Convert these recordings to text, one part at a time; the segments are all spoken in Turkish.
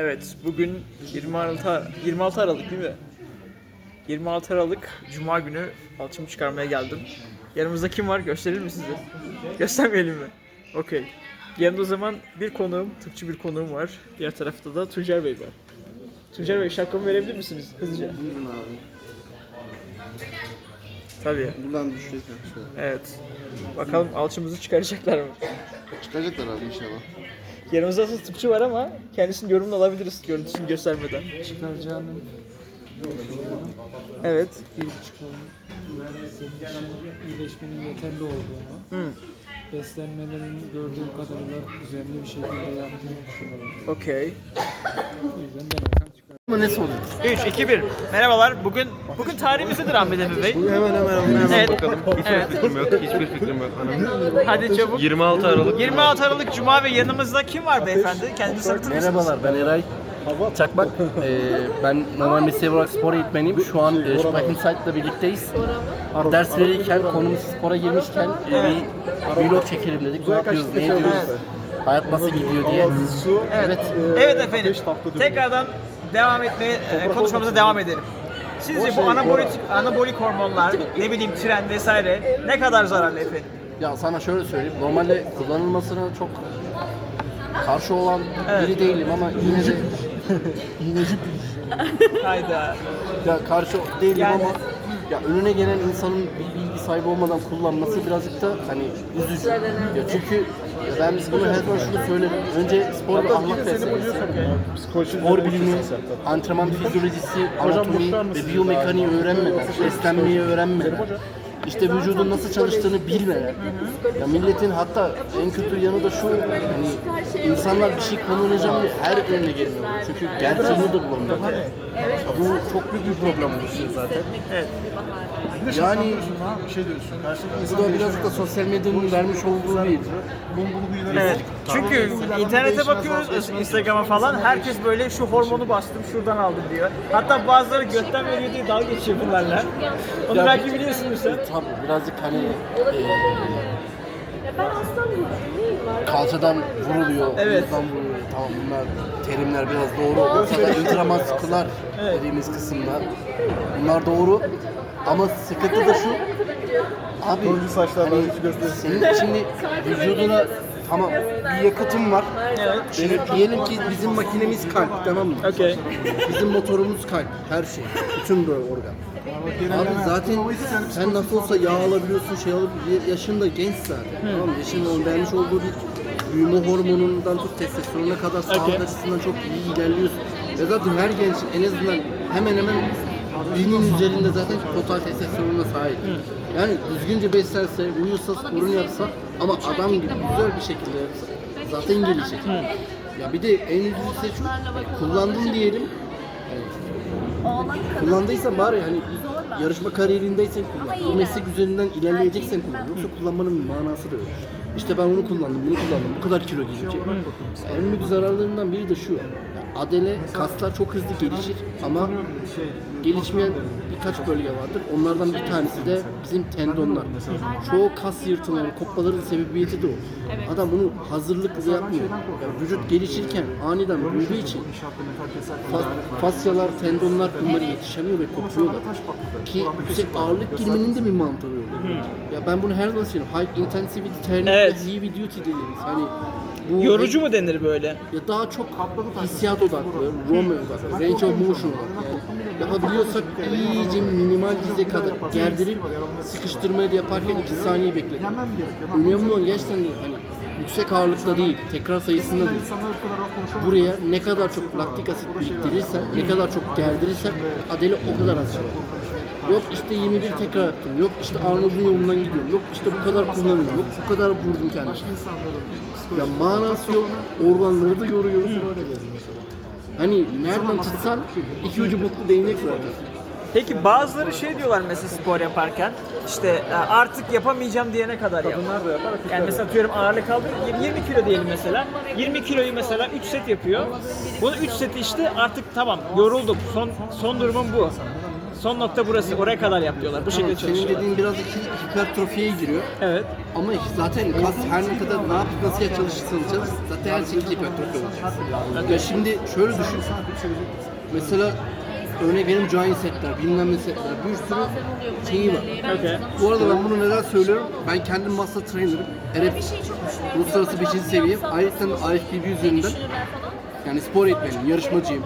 Evet, bugün 26, 26 Aralık değil mi? 26 Aralık Cuma günü alçımı çıkarmaya geldim. Yanımızda kim var? Gösterir mi size? Göstermeyelim mi? Okey. Yanımda o zaman bir konuğum, tıpçı bir konuğum var. Diğer tarafta da Tuncer Bey var. Tuncer Bey şapkamı verebilir misiniz hızlıca? Buyurun abi. Tabii. Buradan düşecek şöyle. Evet. Bakalım alçımızı çıkaracaklar mı? Çıkacaklar abi inşallah. Yanımızda aslında tıpçı var ama kendisinin yorumunu alabiliriz görüntüsünü göstermeden. çıkaracağının Evet. bir buçuk iyileşmenin yeterli olduğunu, Hı. beslenmelerin gördüğüm kadarıyla düzenli bir şekilde yaptığını düşünüyorum. Okey. O yüzden. Ama ne soracak? 3, 2, 1. Merhabalar. Bugün bugün tarihimizdir Ahmet Emin Bey. Hemen hemen hemen. Evet. Hiçbir Evet. fikrim yok. Hiçbir fikrim yok. Hanım. Hadi çabuk. 26 Aralık. 26 Aralık Cuma ve yanımızda kim var beyefendi? Kendinizi tanıtır mısınız? Merhabalar ben Eray Çakmak. Ee, ben normal mesleği olarak spor eğitmeniyim. Şu an e, Spike Insight'la birlikteyiz. Ders verirken konumuz spora girmişken e, bir vlog çekelim dedik. Ne yapıyoruz, ne ediyoruz, hayat nasıl gidiyor diye. Evet. Evet efendim. Tekrardan devam etmeye, e, konuşmamıza devam edelim. Sizce bu anabolik, anabolik hormonlar, ne bileyim tren vesaire ne kadar zararlı efendim? Ya sana şöyle söyleyeyim. Normalde kullanılmasına çok karşı olan biri değilim ama yine de Hayda. ya karşı değilim Yani- ama ya önüne gelen insanın bir bilgi sahibi olmadan kullanması birazcık da hani üzücü. Ya çünkü ben bunu her zaman şunu söylerim. Önce spor bir ahlak meselesi. Spor bilimi, antrenman fizyolojisi, anatomi ve biyomekaniği öğrenmeden, beslenmeyi öğrenmeden, işte vücudun nasıl çalıştığını bilmeden, ya milletin hatta en kötü yanı da şu, hani insanlar bir şey kullanacağım diye her önüne geliyor. Çünkü gerçeğini de bulamıyor. Bu çok büyük bir problem oluşuyor zaten. Yani bu da birazcık da sosyal medyanın vermiş olduğu bir Evet. Çünkü internete bakıyoruz, Instagram'a falan herkes böyle şu hormonu bastım, şuradan aldım diyor. Hatta bazıları götten veriyor diye dalga geçiyor bunlarla. Onu belki biliyorsunuz sen. Tabii birazcık hani eee kalçadan vuruluyor, Evet. omuzdan vuruluyor. Tamam bunlar terimler biraz doğru olsa da intramasküler dediğimiz kısımlar. Bunlar doğru ama sıkıntı da şu. Abi hani senin şimdi vücuduna tamam bir yakıtın var. Evet. Şimdi diyelim ki bizim makinemiz kalp tamam mı? Okey. Bizim motorumuz kalp, her şey. Bütün böyle organ. Abi zaten sen nasıl olsa yağ alabiliyorsun, şey alabiliyorsun. Yaşın da genç zaten. Tamam mı? Yaşın onun vermiş olduğu bir büyüme hormonundan tut testosterona kadar sağlık Okey. açısından çok iyi ilerliyorsun. Ve zaten her genç en azından hemen hemen binin üzerinde zaten total testosterona sahip. Yani düzgünce beslense, uyusa, sporunu yapsa ama adam gibi güzel bir şekilde zaten gelecek. Ya bir de en üzücüsü şu, kullandın diyelim, Kullandıysan bari hani yarışma kariyerindeysen kullan. Bu meslek üzerinden ilerleyeceksen kullan. Yoksa kullanmanın manası da yok. İşte ben onu kullandım, bunu kullandım. Bu kadar kilo gelecek. En büyük zararlarından biri de şu. Adele, kaslar çok hızlı gelişir ama gelişmeyen birkaç bölge vardır. Onlardan bir tanesi de bizim tendonlar. Çoğu kas yırtılmaları, kopmaların sebebiyeti de o. Adam bunu hazırlıklı yapmıyor. Ya vücut gelişirken aniden büyüdüğü için fas- fasyalar, tendonlar bunları yetişemiyor ve kopuyorlar. Ki yüksek ağırlık girmenin de bir mantığı yok. Ya ben bunu her zaman söylüyorum. High intensity training Evet. ve heavy duty dediğimiz. Hani bu Yorucu mu denir böyle? ya daha çok hissiyat odaklı, Rome odaklı, range of motion odaklı. Yani yapabiliyorsak iyice minimal dize kadar gerdirip sıkıştırmayı da yaparken 2 saniye bekledim. Önemli olan gerçekten hani yüksek ağırlıkta değil, tekrar sayısında değil. Buraya ne kadar çok laktik asit biriktirirsen, ne kadar çok gerdirirsen adeli o kadar az yapar. Yok işte 21 tekrar yaptım, yok işte Arnold'un yolundan gidiyorum, yok işte bu kadar kullanıyorum, yok bu kadar vurdum kendime. Ya manası yok, organları da yoruyoruz. Hani nereden tutsan iki ucu boklu değnek zaten. Peki bazıları şey diyorlar mesela spor yaparken işte e, artık yapamayacağım diyene kadar yap. Yani mesela atıyorum ağırlık kaldır 20 kilo diyelim mesela. 20 kiloyu mesela 3 set yapıyor. Bunu 3 seti işte artık tamam yoruldum. Son son durumum bu. Son nokta burası. Oraya kadar yap diyorlar. Bu şekilde senin çalışıyorlar. dediğin biraz iki hipertrofiye giriyor. Evet. Ama zaten kas her ne kadar ne yapıp nasıl çalışırsanız çalış, zaten her şekilde hipertrofi olur. Ya şimdi şöyle düşün. Mesela örnek benim giant setler, bilmem ne setler, bir sürü şeyi var. Okay. Bu arada ben bunu neden söylüyorum? Ben kendim master trainer'ım. RF uluslararası 5. seviyem. Ayrıca IFBB üzerinden yani spor eğitmeniyim, yarışmacıyım.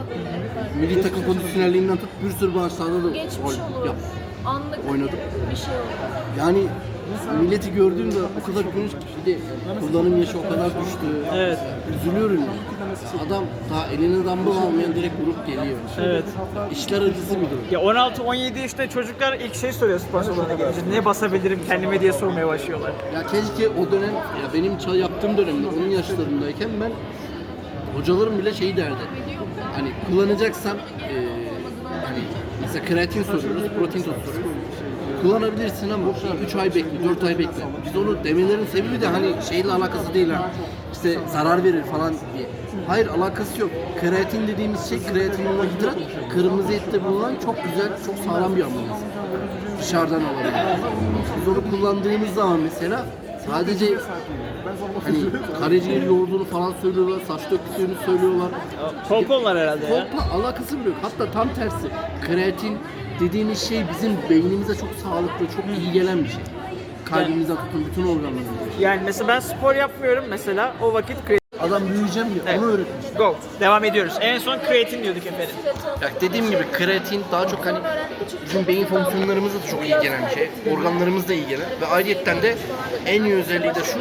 Milli takım kondisyonerliğinden tut bir sürü branşlarda da Geçmiş rol olur. yap. Anlık Oynadım. bir şey olur. Yani milleti gördüğümde o kadar gülünç ki bir de kullanım yaşı o kadar düştü. Evet. Üzülüyorum ya. Adam daha eline dumbbell almayan direkt vurup geliyor. Evet. İşler acısı bir durum. Ya 16-17 yaşında çocuklar ilk şey soruyor spor salonuna gelince. Ne basabilirim kendime diye sormaya başlıyorlar. Ya keşke o dönem, ya benim ça- yaptığım dönemde onun yaşlarındayken ben hocalarım bile şey derdi. Hani kullanacaksam eee hani mesela kreatin soruyoruz, protein tozu. Kullanabilirsin ama 3 ay bekle, 4 ay bekle. Biz onu demelerin sebebi de hani şeyle alakası değil ha. İşte zarar verir falan diye. Hayır alakası yok. Kreatin dediğimiz şey kreatin hidrat, kırmızı ette bulunan çok güzel, çok sağlam bir amino dışarıdan alabilir. Biz onu kullandığımız zaman mesela sadece hani karaciğer yoğurduğunu falan söylüyorlar, saç döktüğünü söylüyorlar. Kolponlar herhalde ya. Kolpa alakası bile yok. Hatta tam tersi. Kreatin dediğiniz şey bizim beynimize çok sağlıklı, çok iyi gelen bir şey. Kalbimizden tutun bütün organlarımıza. Yani mesela ben spor yapmıyorum mesela o vakit kreatin. Adam büyüyeceğim diyor, Evet. onu öğretmiş. Go. Devam ediyoruz. En son kreatin diyorduk efendim. Ya dediğim gibi kreatin daha çok hani bizim beyin fonksiyonlarımıza da çok iyi gelen bir şey. Organlarımız da iyi gelen. Ve ayrıyetten de en iyi özelliği de şu.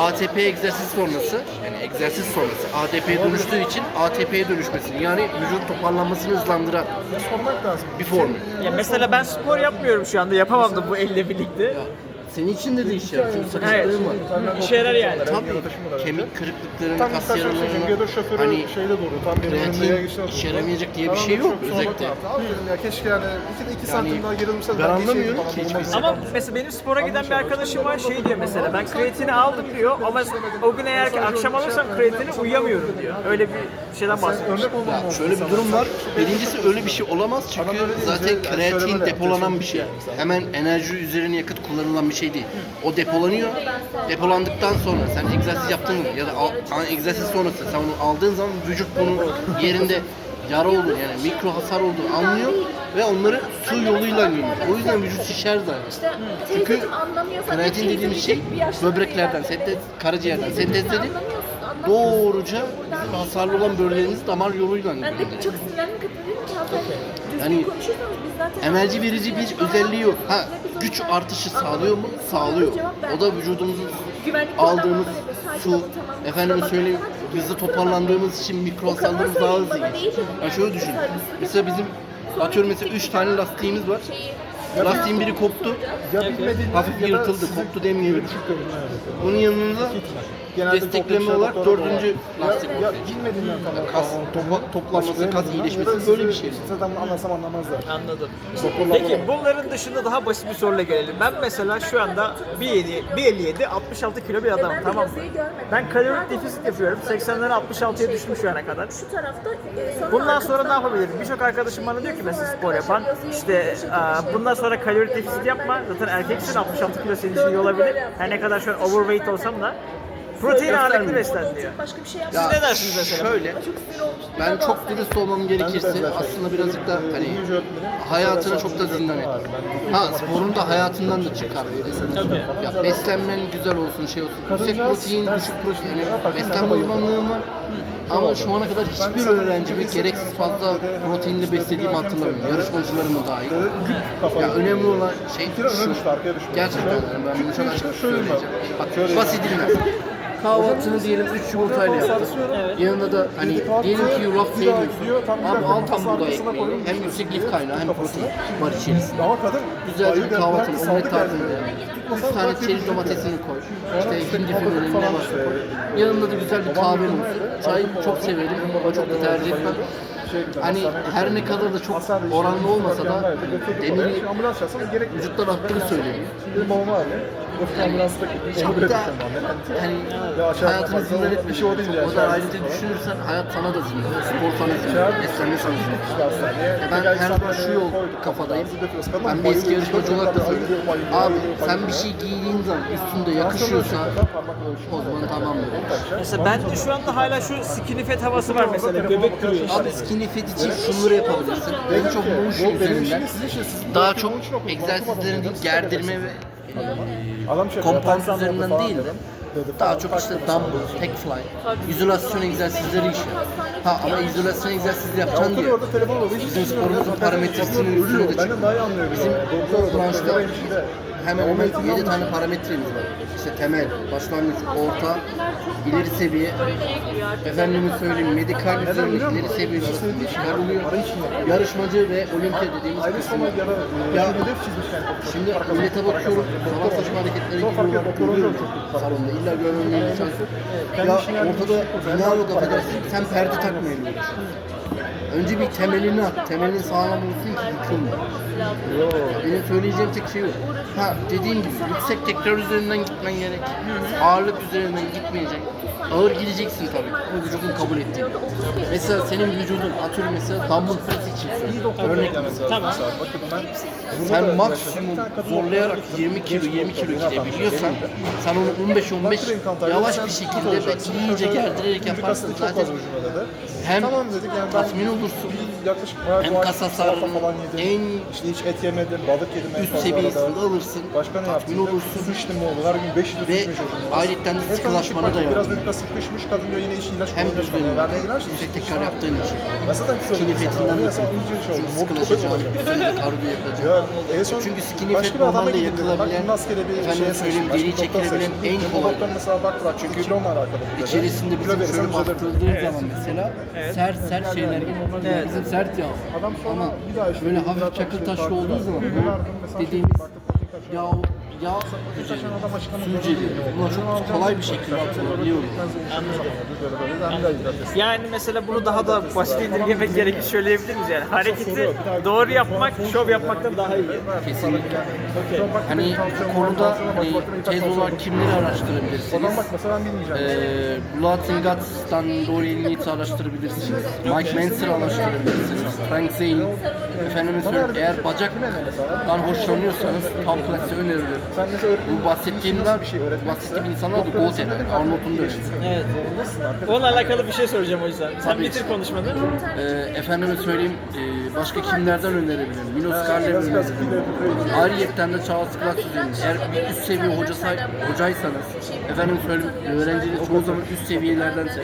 ATP egzersiz sonrası, yani egzersiz sonrası ATP'ye dönüştüğü için ATP'ye dönüşmesini yani vücut toparlanmasını hızlandıran bir formül. Ya mesela ben spor yapmıyorum şu anda. Yapamam da bu elle birlikte. Senin için de değişiyor. Çünkü sakatlıkların var. İşe yarar yani. Tabii kemik kırıklıklarını, Tam kas yaralarını, şoförü hani şeyde doğru. Tam kreatin geçiyor. işe yaramayacak diye bir şey yok özellikle. Dedim ya keşke yani 2 2 Yani santim daha gerilmişse ben anlamıyorum ki hiçbir Ama mesela benim spora giden bir arkadaşım var şey diyor mesela ben kreatini aldım diyor ama o gün eğer ki akşam alırsam kreatini uyuyamıyorum diyor. Öyle bir şeyden bahsediyor. Ya şöyle bir durum var. Birincisi öyle bir şey olamaz çünkü zaten kreatin depolanan bir şey. Hemen enerji üzerine yakıt kullanılan bir şey değil. O depolanıyor. Depolandıktan sonra sen egzersiz yaptığın ya da al- egzersiz sonrası sen onu aldığın zaman vücut bunun yerinde yara olduğunu yani mikro hasar olduğunu anlıyor ve onları su yoluyla gönderiyor. O yüzden vücut şişer zaten. Çünkü kreatin dediğimiz şey böbreklerden, sentez, karaciğerden sentezlenip doğruca bizim hasarlı olan bölgelerimiz damar yoluyla Ben de çok sinirlendim katılıyorum ki Yani Enerji verici bir özelliği yok. Ha güç artışı sağlıyor mu? Sağlıyor. O da vücudumuzun aldığımız su, efendime söyleyeyim hızlı toparlandığımız için mikro hasarlarımız daha hızlı geçiyor. Ya şöyle düşün. Mesela bizim atıyorum mesela 3 tane lastiğimiz var. Lastiğin biri koptu. Hafif yırtıldı. Koptu demeyelim. Bunun yanında destekleme olarak dördüncü lastik Ya çıktı. bilmediğinden tamam. Kas topa- toplanması, kas iyileşmesi böyle bir şey. Zaten anlasam anlamazlar. Anladım. Peki bunların dışında daha basit bir soruyla gelelim. Ben mesela şu anda 1.57, 1.57 66 kilo bir adamım tamam mı? Ben kalorik defisit yapıyorum. 80'lere 66'ya düştüm şu ana kadar. Şu tarafta e, Bundan sonra ne yapabilirim? Birçok arkadaşım bana diyor ki mesela spor yapan işte aa, bundan sonra kalori defisit yapma. Zaten erkeksin 66 kilo senin için iyi olabilir. Her ne kadar şu an overweight olsam da protein ağırlıklı beslen diyor. başka bir şey Ya, yapmıyor. Siz ne dersiniz mesela? Şöyle, ben çok dürüst olmam gerekirse aslında birazcık da hani hayatını çok da zindan et. Ha sporun da hayatından da çıkar. Ya beslenmen güzel olsun şey olsun. Yüksek protein, düşük protein. Yani beslenme uzmanlığım var. Ama şu ana kadar hiçbir öğrencimi gereksiz fazla proteinli beslediğimi hatırlamıyorum. Yarışmacılarımı dahil. Ya önemli olan şey şu. Gerçekten yani ben bunu çok açık söyleyeceğim. Bak basitinden. Kahvaltını diyelim 3 yumurtayla yaptın. Yanında da hani diyelim ki yulaf sevmiyorsun. Abi al tam buğday ekmeğini. Hem yüksek lif kaynağı hem protein var içerisinde. Ama kadın Güzelce bir kahvaltı, omlet tarzında yani. 3 tane çeri domatesini koy. İşte hindi fümeleri ne varsa koy. Yanında da güzel bir kahven olsun. Çay çok severim ama çok da tercih etmem. Hani her ne kadar da çok oranlı olmasa da demiri vücuttan attığını söyleyeyim. Trafik ambulanslık onu Çok da hani Ya aşağı hayatını bakmak, zindan o- etmiş. işi o değil yani. O da ayrıca düşünürsen hayat sana da zindan. Spor sana zindan. Beslenme sana zindan. İşte hastaneye. Ya Ben her zaman şu yol kafadayım. Ben bir eski yarışmacı çocuklar olarak da söylüyorum. Abi sen bir şey giydiğin zaman üstünde yakışıyorsa o zaman tamam Mesela bence şu anda hala şu skinny fat havası var mesela. Göbek duruyor. Abi skinny fat için şunları yapabilirsin. En çok Bu benim üzerinden. Daha çok işin egzersizlerin değil, gerdirme ve Adam şey yapıyor, üzerinden değil de daha çok işte dumbbell, tek fly, izolasyon egzersizleri işi. Ha ama izolasyon egzersizi yapacaksın diye. Bizim sporumuzun parametresinin üstüne de anlıyor. Bizim branşta. Hemen hemen 7 tane parametremiz var. İşte temel, başlangıç, orta, ileri seviye, efendime söyleyeyim medikal üzerine ileri seviye arasında işler oluyor. Yarışmacı ve olimpiya dediğimiz kısım Ya. Şimdi millete bakıyorum, sabah saçma hareketleri giriyorlar, görüyorum salonda. İlla görmemeye şans yok. Ya ortada bina yok affedersin, sen perde uğraşıyorsun? Önce bir temelini at, temelin sağlam olsun ki yıkılma. Benim söyleyeceğim tek şey o. Ha dediğim gibi yüksek tekrar üzerinden gitmen gerek. Ağırlık üzerinden gitmeyecek. Ağır gideceksin tabii. O vücudun kabul ettiği. Mesela senin vücudun atıyorum mesela dumbbell press için. Örnek mesela. Tamam. Sen maksimum zorlayarak 20 kilo 20 kilo gidebiliyorsan sen onu 15-15 yavaş bir şekilde ve iyice gerdirerek yaparsan çok zaten hem Tamam dedik yani ben tatmin olursun yaklaşık bayağı hem salata hasarının falan yedim. en İşte hiç et yemedim, balık yedim en üst fazla seviyesinde arada. alırsın. Başka ne tatmin yaptım? olursun. Su içtim mi oldu? Her gün 5 litre Ve su içiyorum. ayrıca de Hep sıkılaşmana da Biraz yardım. benim kası sıkışmış, kadın diyor yine iş ilaç Hem kullanıyor. düzgün Vermeye girersin. yüksek tekrar yaptığın için. Ben zaten kısa Skinny oldum. de şey oldu. Mor köpek sıkılaşacağım. olacağım. Üstünde kardiyo yapacağım. Ya en son Çünkü skinny başka fat bir adama normalde gittim. Bak yakılabilen, bir efendim şeye söyleyeyim, seçtim. geri Başka bir doktor çekilebilen seçtim. en Gittim, kolay. Doktor mesela bak bak çünkü kilomla alakalı. dedi. İçerisinde Kilo bizim verirsen şöyle düzelir. baktırdığın zaman mesela sert sert şeyler geliyor. Evet. Bizim sert yağ. Adam sonra Ama bir daha işte böyle hafif çakıl şey taşlı olduğu zaman dediğimiz kaçıyor. yağ yağ buna çok kolay bir şekilde atılabiliyor. Yani mesela bunu daha da basit indirgemek gerekir söyleyebilir miyiz yani? Hareketi doğru yapmak, şov yapmaktan daha iyi. Kesinlikle. Hani bu konuda hani tez olarak kimleri araştırabilirsiniz? Ee, Blood and Guts'tan araştırabilirsiniz. Mike Manser araştırabilirsiniz. Frank Zane. Efendime söyleyeyim eğer bacaktan hoşlanıyorsanız. Sen mesela öğretmen Bu bahsettiğimler, bahsettiğim insanlar da Goat yani. Arnold'un da öyle. Evet. Onunla alakalı bir şey soracağım o yüzden. Sen bitir konuşmanı. Ee, efendime söyleyeyim e, başka kimlerden önerebilirim? Milos Karler önerebilirim. Ayrıyetten de Charles Clark üzerinde. Eğer bir üst seviye hocası, hocaysanız, efendim söyleyeyim öğrenciniz çoğu zaman üst seviyelerdense,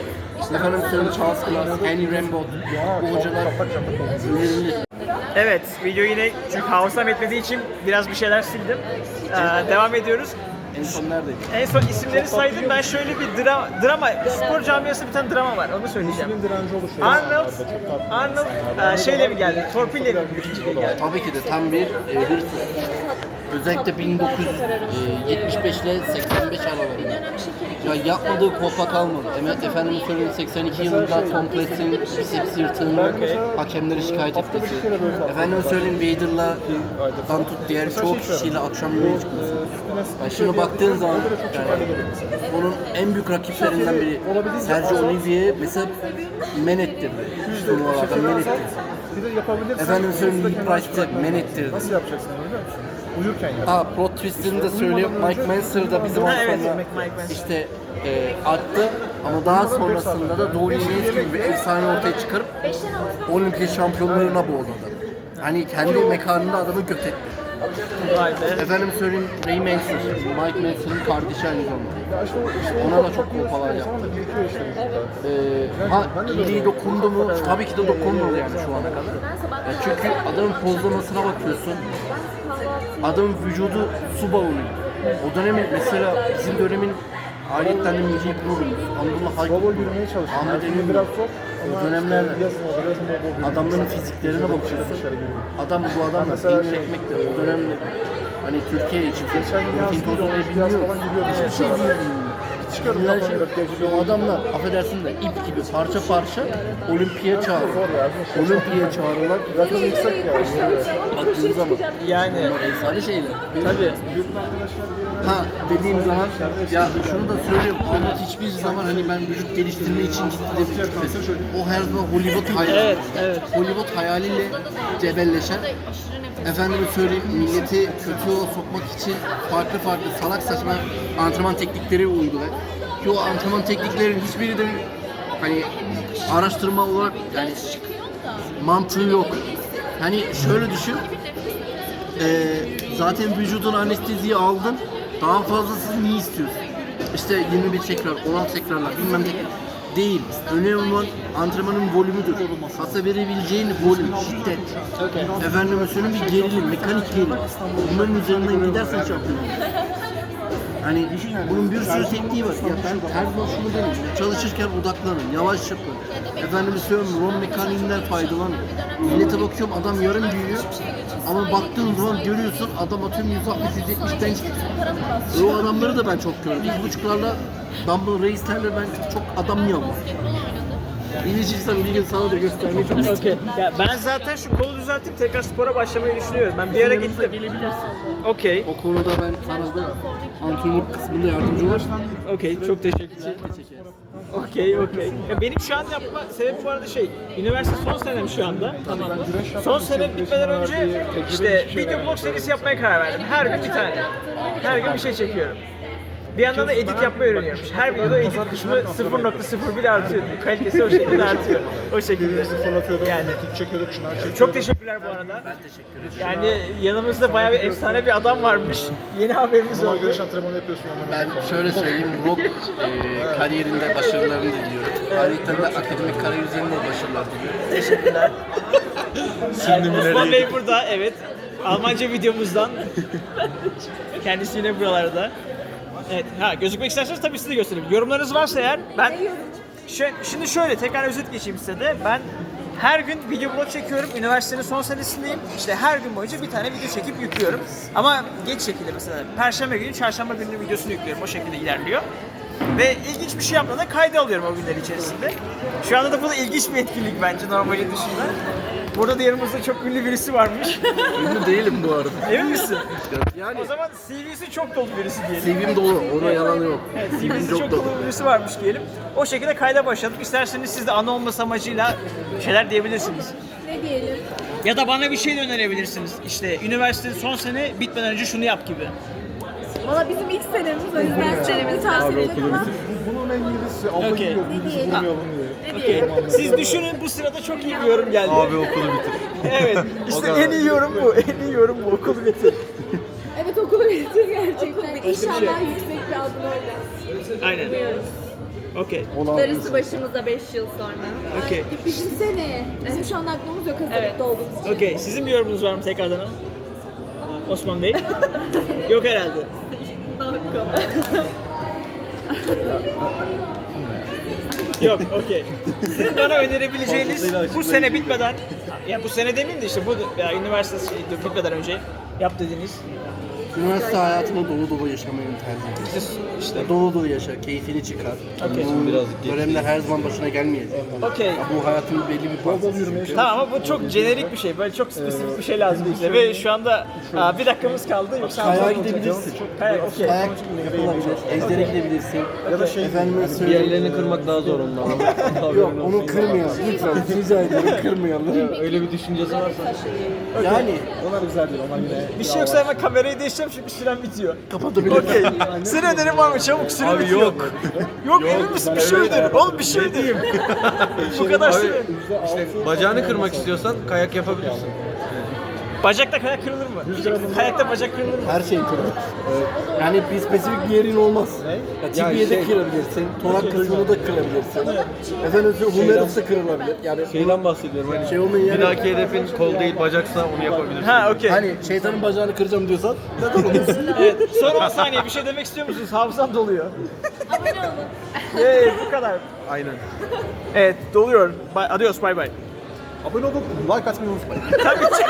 efendim söyleyeyim Charles Clark, Henry Rambo, bu hocalar önerilir. Evet, video yine çünkü hafızam etmediği için biraz bir şeyler sildim. Ee, devam ediyoruz. En son neredeydi? En son isimleri saydım. Ben şöyle bir dra drama, spor camiasında bir tane drama var. Onu söyleyeceğim. direnci oluşuyor. Arnold, Arnold e, şeyle mi geldi? Torpille mi? Tabii ki de tam bir e, hırsız. Özellikle 1975 ile 85 aralarında. Ya yapmadığı kolpa kalmadı. Emet Efendimiz söyleyeyim 82 yılında Complex'in biceps yırtığını hakemlere şikayet etmesi. Efendim söyleyeyim Vader'la dan tut diğer çok kişiyle akşam yemeğe çıkması. Yani şimdi baktığın zaman yani, bunun en büyük rakiplerinden biri Sergio Olivier mesela men ettirdi. Turnuvalardan men ettirdi. Efendim söyleyeyim Lee Price'de men ettirdi. Nasıl yapacaksın biliyor musun? Uyurken yap. Ha plot twist'ini de söyleyeyim. Mike Manser da bizim Ha, evet, Mike Manser. işte e, attı ama daha sonrasında da Doğu Yates gibi bir efsane ortaya çıkarıp Olimpiya şampiyonlarına boğuladı. Hani kendi mekanında adamı göt etti. Vay be. Efendim söyleyeyim Ray Manser, Mike Manser'ın kardeşi aynı zamanda. Ya işte o, işte Ona da çok kolpalar yaptı. Sonra da birikiyor işte. Ee, ha iyiliği dokundu mu? Tabii ki de dokunmadı yani şu ana kadar. Ya çünkü adamın pozlamasına bakıyorsun. Adamın vücudu su balonu. O dönemin mesela bizim dönemin ayetten de milli gururumuz. Anadolu Baba Haykuru. yürümeye çalışıyor. Ahmet Emin biraz zor. O dönemlerde adamların fiziklerine bakıyorsun. Adam bu Mesela film şey- çekmek de o dönemde hani Türkiye için Geçen yaz yaz bilmiyor. Hiçbir şey bilmiyor. Güzel kafamda, şey. adamlar affedersin de ip gibi parça parça olimpiye çağırıyorlar. Olimpiye çağırıyorlar. Zaten yüksek ya. Baktığın zaman. Yani Efsane şeyler. tabii. Ha dediğim zaman ya şunu da söyleyeyim Ahmet hiçbir zaman hani ben vücut geliştirme için gitti demesin. O her zaman Hollywood hayali. Evet, evet. Hollywood hayaliyle cebelleşen efendime söyleyeyim milleti kötü yola sokmak için farklı farklı salak saçma antrenman teknikleri uyguluyor. Ki o antrenman tekniklerin hiçbiri de hani araştırma olarak yani mantığı yok. Hani şöyle düşün. Ee, zaten vücudun anesteziyi aldın. Daha fazlasını niye istiyorsun? İşte 21 tekrar, 16 tekrarlar bilmem ne. Değil. Önemli olan antrenmanın volümüdür. Kasa verebileceğin volüm, şiddet. Efendime söyleyeyim bir gerilim, mekanik gerilim. Bunların üzerinden gidersen şampiyon olursun. Hani bunun bir sürü tekniği var. Ya ben zaman şunu derim. Çalışırken odaklanın, yavaş yapın. Efendim söylüyorum rom mekaniğinden faydalanın. Millete bakıyorum adam yarım büyüyor. Ama baktığın zaman görüyorsun adam atıyorum 160 170 bench. O adamları da ben çok gördüm. İlk buçuklarla Dumble reislerle ben çok adamlayamam. İlişirsen bir gün sana da göstermeyi çok isterim. Okey. Ya ben zaten şu kolu düzeltip tekrar spora başlamayı düşünüyorum. Ben bir ara gittim. Okey. O konuda ben sana da antrenör kısmında yardımcı olurum. Okey. Çok teşekkürler. Okey, okey. Ya benim şu an yapma sebebim bu arada şey, üniversite son senem şu anda. Tamam mı? Son senem bitmeden önce işte video blog serisi yapmaya karar verdim. Her gün bir tane. Her gün bir şey çekiyorum. Bir yandan da edit yapmayı öğreniyorum. Her videoda edit kısmı 0.01 artıyor. Kalitesi o şekilde artıyor. O şekilde. Yani. Çekiyorduk, çekiyorduk. Çok teşekkürler bu arada. Ben teşekkür ederim. Yani yanımızda bayağı bir efsane bir adam varmış. Yeni haberimiz oldu. görüş antrenmanı yapıyorsun. Ben şöyle söyleyeyim, rock e, kariyerinde başarılarını diliyorum. Ayrıca da akademik kariyerinde başarılar diliyorum. Teşekkürler. Osman Bey burada, evet. Almanca videomuzdan. Kendisi yine buralarda. Evet, ha gözükmek isterseniz tabii size göstereyim. Yorumlarınız varsa eğer ben... Şimdi şöyle tekrar özet geçeyim size de. Ben her gün video blog çekiyorum. Üniversitenin son senesindeyim. İşte her gün boyunca bir tane video çekip yüklüyorum. Ama geç şekilde mesela. Perşembe günü, çarşamba günü videosunu yüklüyorum. O şekilde ilerliyor. Ve ilginç bir şey yaptığında kayda alıyorum o günler içerisinde. Şu anda da bu da ilginç bir etkinlik bence normali dışında. Burada da yanımızda çok ünlü birisi varmış. Ünlü değilim bu arada. Emin misin? Yani O zaman CV'si çok dolu birisi diyelim. CV'm dolu, ona yalan yok. Evet, CV'si çok dolu birisi varmış diyelim. O şekilde kayda başladık. İsterseniz siz de ana olması amacıyla şeyler diyebilirsiniz. Ne diyelim? Ya da bana bir şey de önerebilirsiniz. İşte üniversitenin son sene bitmeden önce şunu yap gibi. Valla bizim ilk senemiz o yüzden senemizi tavsiye ederim ama Bunun en iyisi alta Okey. gidiyor. Biz diyelim? vurmayalım diye. Okey. Siz düşünün bu sırada çok iyi bir yorum geldi. Abi okulu bitir. Evet. İşte en iyi yorum bu. En iyi yorum bu. Okulu bitir. evet okulu bitir gerçekten. İnşallah yüksek bir adım öyle. Aynen. Okey. Darısı başımıza 5 yıl sonra. Okey. Düşünsene. Bizim şu an aklımız yok hazırlıkta olduğumuz için. Okey. Sizin bir yorumunuz var mı tekrardan? Osman Bey? Yok herhalde. Yok, okey. Sizin bana önerebileceğiniz bu sene bitmeden, ya bu sene demeyeyim de işte bu ya, üniversite şey, bitmeden önce yap dediğiniz Üniversite hayatını dolu dolu yaşamayı tercih ediyorum. işte, Dolu dolu yaşa, keyfini çıkar. Okey. Bu dönemler her zaman başına gelmeyecek. okey. Bu hayatın belli bir parçası çünkü. Tamam ama bu çok jenerik bir şey. Böyle çok spesifik bir şey lazım bize. Ve şu anda aa, bir dakikamız kaldı. Yoksa Kayağa gidebilirsin. Kaya, okey. Kayak yapılabilir, ejdere gidebilirsin. Ya da şey Efendime Bir söyleyeyim. yerlerini kırmak daha zor ondan. Yok onu kırmayalım. Lütfen rica ederim kırmayalım. Öyle bir düşüncesi varsa. Yani Onlar güzel değil, onlar yine. Bir şey yoksa hemen kamerayı değiştireceğim çünkü sürem bitiyor. kapatabilirim. Okey. Senin önerin var mı? Çabuk süre Abi bitiyor. yok. Yok emin misin? Bir şey öner. Oğlum bir şey önereyim. Bu kadar süre. İşte bacağını kırmak istiyorsan kayak yapabilirsin. Bacakta kayak kırılır mı? Kayakta bacak kırılır mı? Her şey kırılır. Yani bir spesifik bir yerin olmaz. Ya, tibiye de şey- kırabilirsin, torak kısmını da kırabilirsin. Efendim humerus da kırılabilir. Yani Şeyden bahsediyorum hani. şey olmayın Bir dahaki hedefin kol değil bacaksa onu yapabilirsin. Ha okey. Hani şeytanın bacağını kıracağım diyorsan neden olmasın? Evet. Son 10 saniye bir şey demek istiyor musunuz? Hafızam doluyor. Abone olun. Hey, bu kadar. Aynen. Evet, doluyor. Bye, adios, bye bye. Abone olup like atmayı unutmayın. Tabii ki.